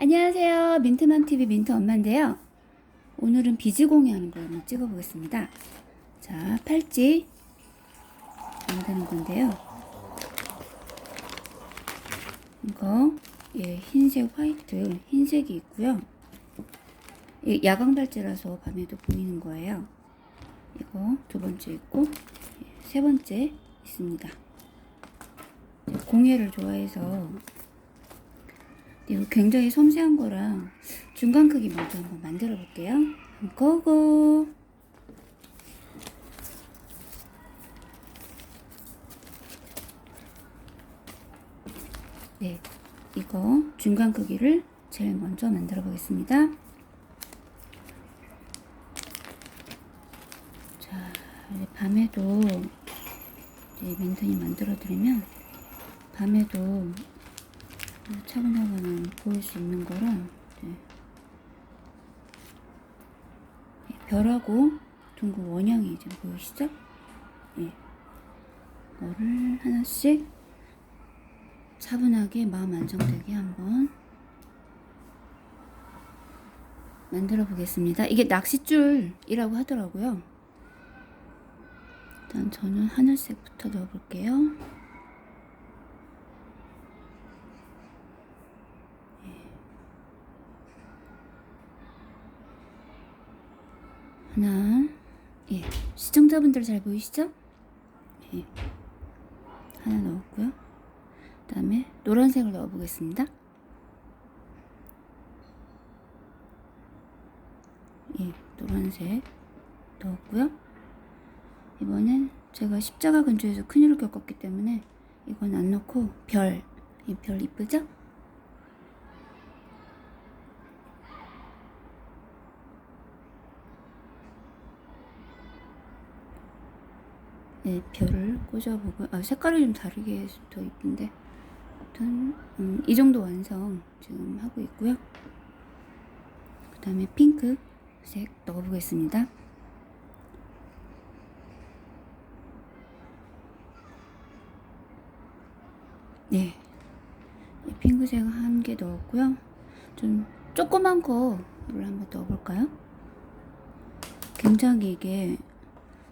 안녕하세요. 민트맘TV 민트 엄마인데요. 오늘은 비즈공예 하는 거 한번 찍어보겠습니다. 자, 팔찌 만드는 건데요. 이거, 예, 흰색 화이트, 흰색이 있고요. 이 야광 팔찌라서 밤에도 보이는 거예요. 이거 두 번째 있고, 예, 세 번째 있습니다. 공예를 좋아해서 이거 굉장히 섬세한 거랑 중간 크기 먼저 한번 만들어 볼게요. 고고! 네, 이거 중간 크기를 제일 먼저 만들어 보겠습니다. 자, 이제 밤에도 이제 민턴이 만들어 드리면 밤에도 차근차근 보일 수 있는 거라 네. 네, 별하고 둥근 원형이 이제 보이시죠? 네. 이거를 하나씩 차분하게 마음 안정되게 한번 만들어 보겠습니다. 이게 낚싯줄이라고 하더라고요. 일단 저는 하늘색부터 넣어 볼게요. 하나, 예, 시청자분들 잘 보이시죠? 예, 하나 넣었고요. 그 다음에 노란색을 넣어보겠습니다. 예, 노란색 넣었고요. 이번엔 제가 십자가 근처에서 큰일을 겪었기 때문에 이건 안 넣고 별, 이 별 이쁘죠? 네, 별을 꽂아보고 아, 색깔이 좀 다르게 해서 더 이쁜데 아무튼 음, 이 정도 완성 지금 하고 있고요. 그 다음에 핑크색 넣어보겠습니다. 네. 이 핑크색 한 개 넣었고요. 좀 조그만 거를 한번 넣어볼까요? 굉장히 이게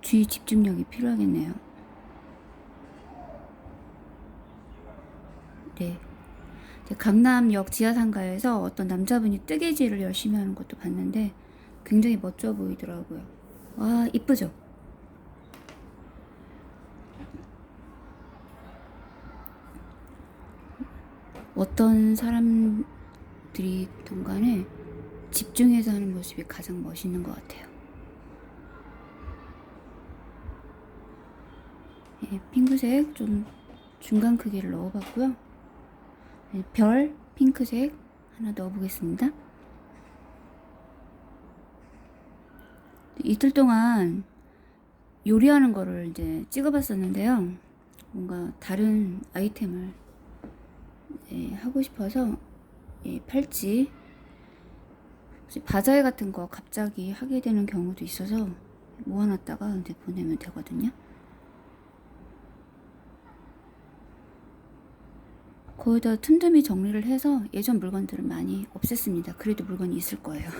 주의 집중력이 필요하겠네요. 네. 강남역 지하상가에서 어떤 남자분이 뜨개질을 열심히 하는 것도 봤는데 굉장히 멋져 보이더라고요. 와, 이쁘죠? 어떤 사람들이 동간에 집중해서 하는 모습이 가장 멋있는 것 같아요. 예, 핑크색 좀 중간 크기를 넣어봤고요. 예, 별 핑크색 하나 넣어보겠습니다. 이틀 동안 요리하는 거를 이제 찍어봤었는데요. 뭔가 다른 아이템을 예, 하고 싶어서 예, 팔찌 바자회 같은 거 갑자기 하게 되는 경우도 있어서 모아놨다가 이제 보내면 되거든요. 거기다 틈틈이 정리를 해서 예전 물건들을 많이 없앴습니다. 그래도 물건이 있을 거예요.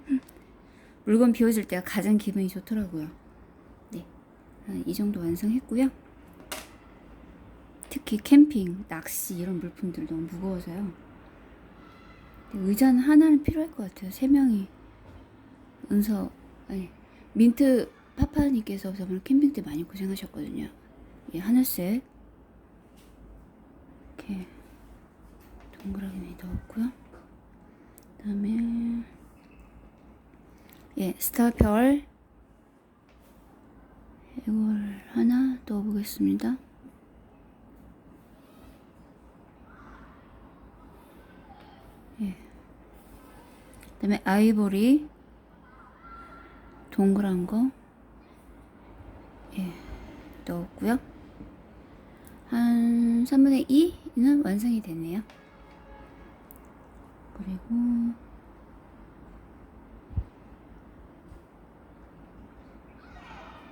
물건 비워질 때가 가장 기분이 좋더라고요. 네. 아, 이 정도 완성했고요. 특히 캠핑, 낚시 이런 물품들 너무 무거워서요. 의자는 하나는 필요할 것 같아요. 세 명이. 은서, 아니, 민트 파파님께서 저번에 캠핑 때 많이 고생하셨거든요. 예, 하늘색. 이렇게 동그랗게 넣었고요. 그 다음에 예 스타 별 이걸 하나 넣어보겠습니다. 예. 그 다음에 아이보리 동그란 거 예, 넣었고요. 한 3분의 2 는 완성이 되네요. 그리고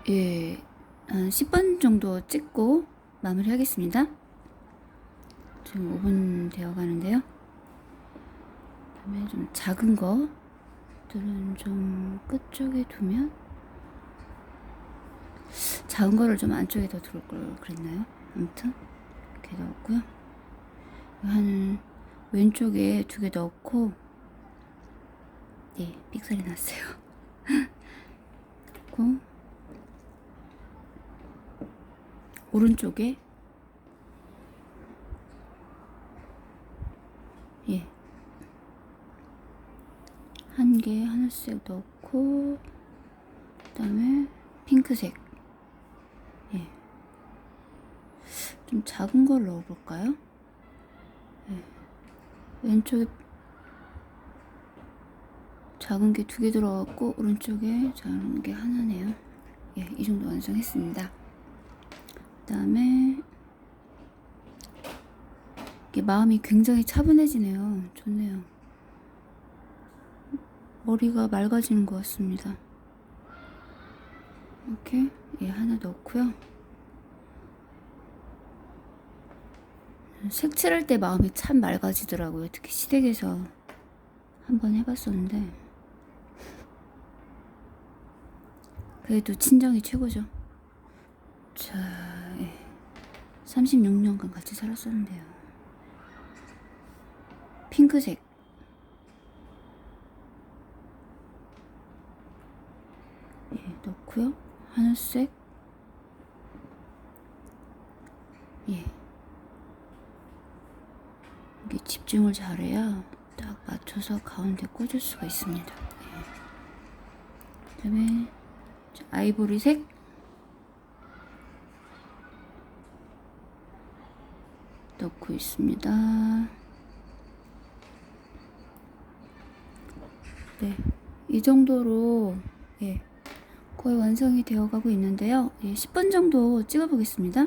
예, 한 10분 정도 찍고 마무리 하겠습니다. 지금 5분 되어 가는데요. 그다음에 좀 작은 거들은 좀 끝쪽에 두면 작은 거를 좀 안쪽에 더 들을 걸 그랬나요? 아무튼 이렇게 넣었고요. 한 왼쪽에 두 개 넣고 네 삑사리 났어요. 그리고 오른쪽에 예. 한 개 하나씩 넣고 그다음에 핑크색 예. 좀 작은 걸 넣어볼까요? 예. 왼쪽에 작은 게 두 개 들어갔고 오른쪽에 작은 게 하나네요. 예, 이 정도 완성했습니다. 그다음에 이게 마음이 굉장히 차분해지네요. 좋네요. 머리가 맑아지는 것 같습니다. 이렇게 예 하나 넣고요. 색칠할 때 마음이 참 맑아지더라고요. 특히 시댁에서 한번 해봤었는데 그래도 친정이 최고죠. 자, 예. 36년간 같이 살았었는데요. 핑크색. 예, 넣고요. 하늘색. 예. 이게 집중을 잘해야 딱 맞춰서 가운데 꽂을 수가 있습니다. 예. 그다음에 자, 아이보리색. 넣고 있습니다. 네, 이 정도로 예, 거의 완성이 되어 가고 있는데요. 예, 10분 정도 찍어 보겠습니다.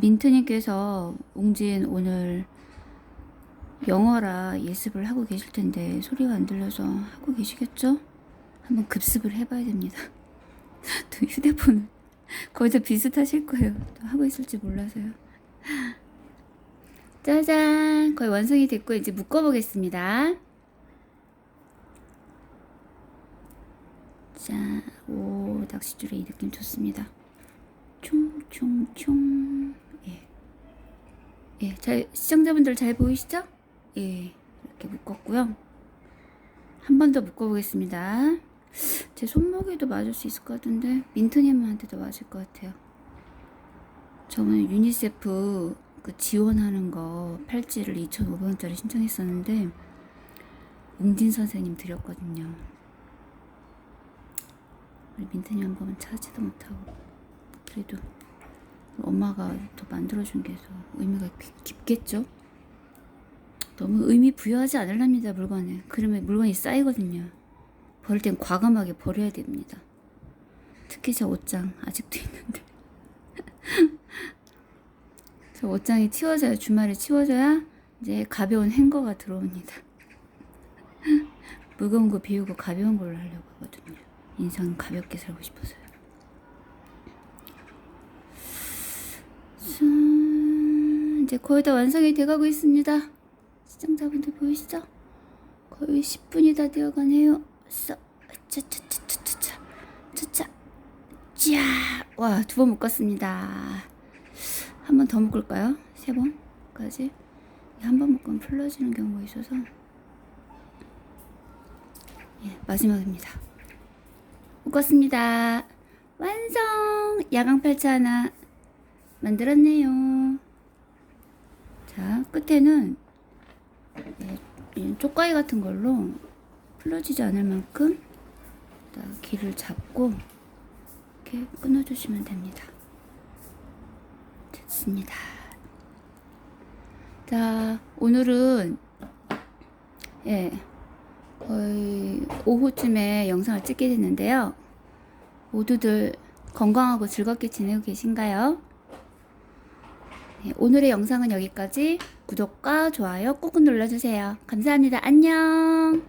민트님께서 웅진 오늘 영어라 예습을 하고 계실 텐데 소리가 안 들려서 하고 계시겠죠? 한번 급습을 해봐야 됩니다. 또 휴대폰을 거의 다 비슷하실 거예요. 또 하고 있을지 몰라서요. 짜잔! 거의 완성이 됐고 이제 묶어보겠습니다. 자, 오 낚싯줄의 이 느낌 좋습니다. 총총총 예. 예, 잘 시청자분들 잘 보이시죠? 예, 이렇게 묶었고요. 한 번 더 묶어보겠습니다. 제 손목에도 맞을 수 있을 것 같은데 민트님한테도 맞을 것 같아요. 저번에 유니세프 그 지원하는 거 팔찌를 2,500원짜리 신청했었는데 웅진 선생님 드렸거든요. 우리 민트님 한 번은 찾지도 못하고 그래도 엄마가 더 만들어준 게 더 의미가 깊- 깊겠죠? 너무 의미 부여하지 않으랍니다 물건에 그러면 물건이 쌓이거든요. 버릴 땐 과감하게 버려야 됩니다. 특히 저 옷장 아직도 있는데. 저 옷장이 치워져야 주말에 치워져야 이제 가벼운 행거가 들어옵니다. 무거운 거 비우고 가벼운 걸로 하려고 하거든요. 인상 가볍게 살고 싶어서요 자, 이제 거의 다 완성이 돼가고 있습니다. 시청자분들 보이시죠? 거의 10분이 다 되어가네요. 써, 차차차차차차, 차차, 짜. 와, 두 번 묶었습니다. 한 번 더 묶을까요? 세 번까지? 한 번 묶으면 풀러지는 경우가 있어서. 예, 마지막입니다. 묶었습니다. 완성! 야광 팔찌 하나 만들었네요. 자, 끝에는 쪽가위 같은 걸로 풀어지지 않을 만큼 딱 길을 잡고 이렇게 끊어주시면 됩니다. 됐습니다. 자, 오늘은 예, 거의 오후쯤에 영상을 찍게 됐는데요. 모두들 건강하고 즐겁게 지내고 계신가요? 네, 오늘의 영상은 여기까지 구독과 좋아요 꾹 눌러주세요. 감사합니다. 안녕!